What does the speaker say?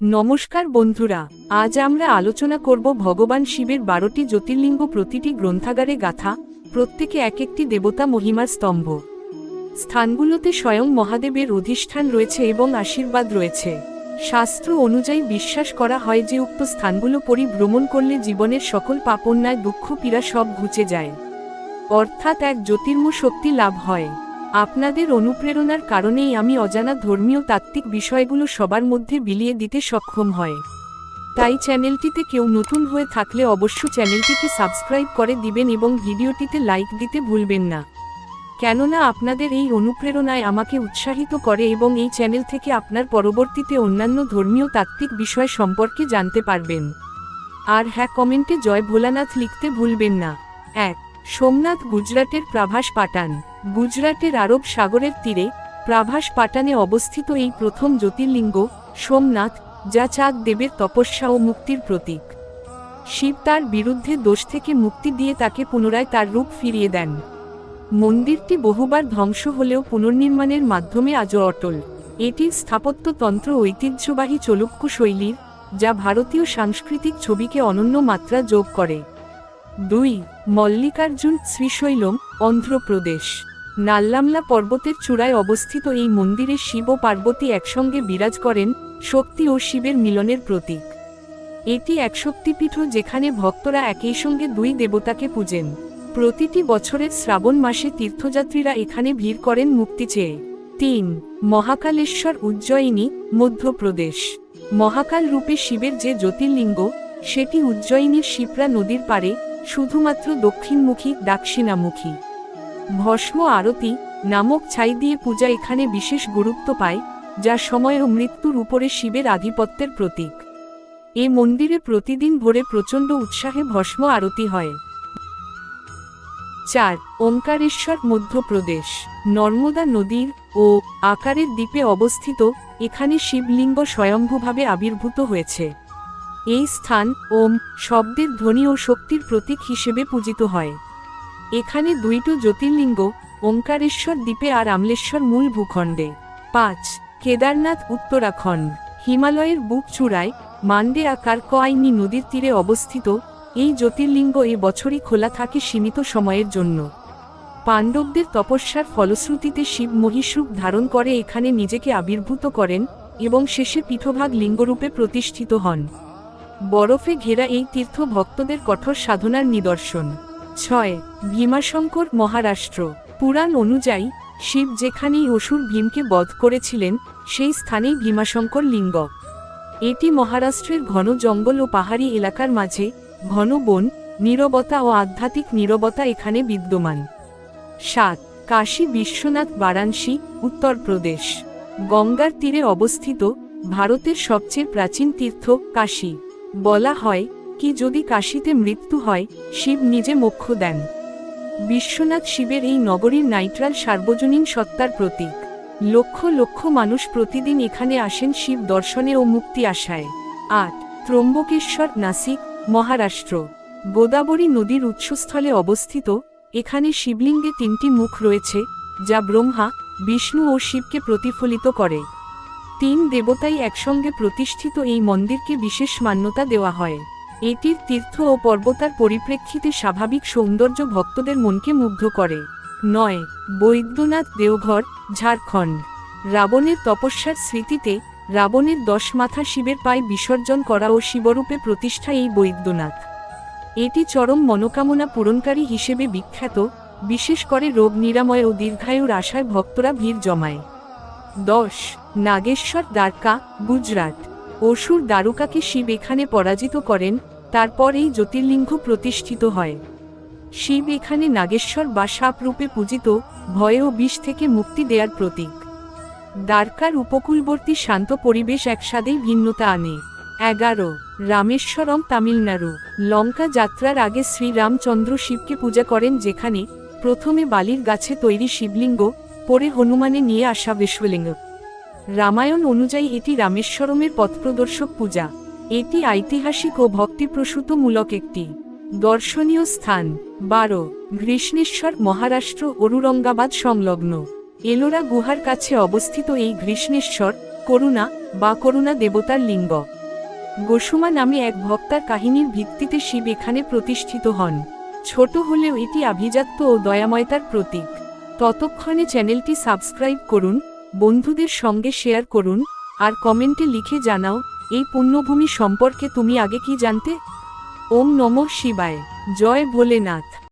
নমস্কার বন্ধুরা, আজ আমরা আলোচনা করব ভগবান শিবের বারোটি জ্যোতির্লিঙ্গ প্রতিটি গ্রন্থাগারে গাথা, প্রত্যেকে এক একটি দেবতা মহিমার স্তম্ভ। স্থানগুলোতে স্বয়ং মহাদেবের অধিষ্ঠান রয়েছে এবং আশীর্বাদ রয়েছে। শাস্ত্র অনুযায়ী বিশ্বাস করা হয় যে উক্ত স্থানগুলো পরিভ্রমণ করলে জীবনের সকল পাপন্যায় দুঃখ, পীড়া সব ঘুচে যায়। অর্থাৎ এক জ্যোতির্ম শক্তি লাভ হয়। আপনাদের অনুপ্রেরণার কারণেই আমি অজানা ধর্মীয় তাত্ত্বিক বিষয়গুলো সবার মধ্যে বিলিয়ে দিতে সক্ষম হয়। তাই চ্যানেলটিতে কেউ নতুন হয়ে থাকলে অবশ্য চ্যানেলটিকে সাবস্ক্রাইব করে দিবেন এবং ভিডিওটিতে লাইক দিতে ভুলবেন না। কেননা আপনাদের এই অনুপ্রেরণায় আমাকে উৎসাহিত করে এবং এই চ্যানেল থেকে আপনার পরবর্তীতে অন্যান্য ধর্মীয় তাত্ত্বিক বিষয় সম্পর্কে জানতে পারবেন। আর হ্যাঁ কমেন্টে জয় ভোলানাথ লিখতে ভুলবেন না। এক, সোমনাথ, গুজরাটের প্রাভাস পাটান গুজরাটের আরব সাগরের তীরে প্রাভাস পাটানে অবস্থিত এই প্রথম জ্যোতির্লিঙ্গ, সোমনাথ, যা চাঁদ দেবের তপস্যা ও মুক্তির প্রতীক। শিব তার বিরুদ্ধে দোষ থেকে মুক্তি দিয়ে তাকে পুনরায় তার রূপ ফিরিয়ে দেন। মন্দিরটি বহুবার ধ্বংস হলেও পুনর্নির্মাণের মাধ্যমে আজও অটল। এটির স্থাপত্যতন্ত্র ঐতিহ্যবাহী চলুক্য শৈলীর, যা ভারতীয় সাংস্কৃতিক ছবিকে অনন্য মাত্রা যোগ করে। দুই, মল্লিকার্জুন শ্রীশৈলম, অন্ধ্রপ্রদেশ। নাল্লামলা পর্বতের চূড়ায় অবস্থিত এই মন্দিরে শিব ও পার্বতী একসঙ্গে বিরাজ করেন শক্তি ও শিবের মিলনের প্রতীক। এটি এক শক্তিপীঠ যেখানে ভক্তরা একই সঙ্গে দুই দেবতাকে পূজেন। প্রতিটি বছরের শ্রাবণ মাসে তীর্থযাত্রীরা এখানে ভিড় করেন মুক্তি চেয়ে। তিন, মহাকালেশ্বর উজ্জয়িনী, মধ্যপ্রদেশ। মহাকাল রূপে শিবের যে জ্যোতির্লিঙ্গ, সেটি উজ্জয়িনীর শিপ্রা নদীর পারে শুধুমাত্র দক্ষিণমুখী, দাক্ষিণামুখী। ভস্ম আরতি নামক ছাই দিয়ে পূজা এখানে বিশেষ গুরুত্ব পায়, যা সময় ও মৃত্যুর উপরে শিবের আধিপত্যের প্রতীক। এ মন্দিরে প্রতিদিন ভোরে প্রচণ্ড উৎসাহে ভস্ম আরতি হয়। চার, ওঙ্কারেশ্বর মধ্যপ্রদেশ, নর্মদা নদীর ও আকারের দ্বীপে অবস্থিত, এখানে শিবলিঙ্গ স্বয়ম্ভূভাবে আবির্ভূত হয়েছে। এই স্থান ওম শব্দের ধ্বনি ও শক্তির প্রতীক হিসেবে পূজিত হয়। এখানে দুইটো জ্যোতির্লিঙ্গ, ওঙ্কারেশ্বর দ্বীপে আর আমলেশ্বর মূল ভূখণ্ডে। পাঁচ, কেদারনাথ উত্তরাখণ্ড। হিমালয়ের বুক চূড়ায় মান্ডে আকার কআইনি নদীর তীরে অবস্থিত, এই জ্যোতির্লিঙ্গ এ বছরই খোলা থাকে সীমিত সময়ের জন্য। পাণ্ডবদের তপস্যার ফলশ্রুতিতে শিব মহিষরূপ ধারণ করে এখানে নিজেকে আবির্ভূত করেন এবং শেষে পীঠভাগ লিঙ্গরূপে প্রতিষ্ঠিত হন। বরফে ঘেরা এই তীর্থ ভক্তদের কঠোর সাধনার নিদর্শন। ছয়, ভীমাশঙ্কর মহারাষ্ট্র। পুরাণ অনুযায়ী, শিব যেখানেই অসুর ভীমকে বধ করেছিলেন, সেই স্থানেই ভীমাশঙ্কর লিঙ্গ। এটি মহারাষ্ট্রের ঘন জঙ্গল ও পাহাড়ি এলাকার মাঝে, ঘন বন, নীরবতা ও আধ্যাত্মিক নীরবতা এখানে বিদ্যমান। সাত, কাশী বিশ্বনাথ বারাণসী উত্তরপ্রদেশ গঙ্গার তীরে অবস্থিত, ভারতের সবচেয়ে প্রাচীন তীর্থ কাশী। বলা হয় কি যদি কাশীতে মৃত্যু হয়, শিব নিজে মোক্ষ দেন। বিশ্বনাথ শিবের এই নগরীর নাইট্রাল সার্বজনীন সত্তার প্রতীক। লক্ষ লক্ষ মানুষ প্রতিদিন এখানে আসেন শিব দর্শনে ও মুক্তি আশায়। আট, ত্রম্বকেশ্বর নাসিক, মহারাষ্ট্র। গোদাবরী নদীর উৎসস্থলে অবস্থিত, এখানে শিবলিঙ্গে তিনটি মুখ রয়েছে, যা ব্রহ্মা, বিষ্ণু ও শিবকে প্রতিফলিত করে। তিন দেবতাই একসঙ্গে প্রতিষ্ঠিত এই মন্দিরকে বিশেষ মান্যতা দেওয়া হয়। এটির তীর্থ ও পর্বতার পরিপ্রেক্ষিতে স্বাভাবিক সৌন্দর্য ভক্তদের মনকে মুগ্ধ করে। নয়, বৈদ্যনাথ দেওঘর, ঝাড়খণ্ড। রাবণের তপস্যার স্মৃতিতে রাবণের দশ মাথা শিবের পায়ে বিসর্জন করা ও শিবরূপে প্রতিষ্ঠা এই বৈদ্যনাথ। এটি চরম মনোকামনা পূরণকারী হিসেবে বিখ্যাত, বিশেষ করে রোগ নিরাময় ও দীর্ঘায়ুর আশায় ভক্তরা ভিড় জমায়। দশ, নাগেশ্বর দ্বারকা, গুজরাট। অসুর দ্বারকাকে শিব এখানে পরাজিত করেন তারপর এই জ্যোতির্লিঙ্গ প্রতিষ্ঠিত হয়। শিব এখানে নাগেশ্বর বা সাপ রূপে পূজিত ভয় ও বিষ থেকে মুক্তি দেয়ার প্রতীক। দ্বারকার উপকূলবর্তী শান্ত পরিবেশ একসাথেই ভিন্নতা আনে। এগারো, রামেশ্বরম তামিলনাড়ু। লঙ্কা যাত্রার আগে শ্রীরামচন্দ্র শিবকে পূজা করেন যেখানে প্রথমে বালির গাছে তৈরি শিবলিঙ্গ, পরে হনুমানে নিয়ে আসা বিশ্বলিঙ্গ। রামায়ণ অনুযায়ী এটি রামেশ্বরমের পথপ্রদর্শক পূজা। এটি ঐতিহাসিক ও ভক্তিপ্রসূতমূলক একটি দর্শনীয় স্থান। বারো, ঘৃষ্ণেশ্বর মহারাষ্ট্র, অরুরঙ্গাবাদ সংলগ্ন। এলোরা গুহার কাছে অবস্থিত এই ঘৃষ্ণেশ্বর, করুণা বা করুণা দেবতার লিঙ্গ। গোসুমা নামে এক ভক্তার কাহিনীর ভিত্তিতে শিব এখানে প্রতিষ্ঠিত হন। ছোট হলেও এটি আভিজাত্য ও দয়াময়তার প্রতীক। ততক্ষণে চ্যানেলটি সাবস্ক্রাইব করুন, বন্ধুদের সঙ্গে শেয়ার করুন, আর কমেন্টে লিখে জানাও এই পুণ্যভূমি সম্পর্কে তুমি আগে কি জানতে? ওম নম শিবায়। জয় ভোলেনাথ।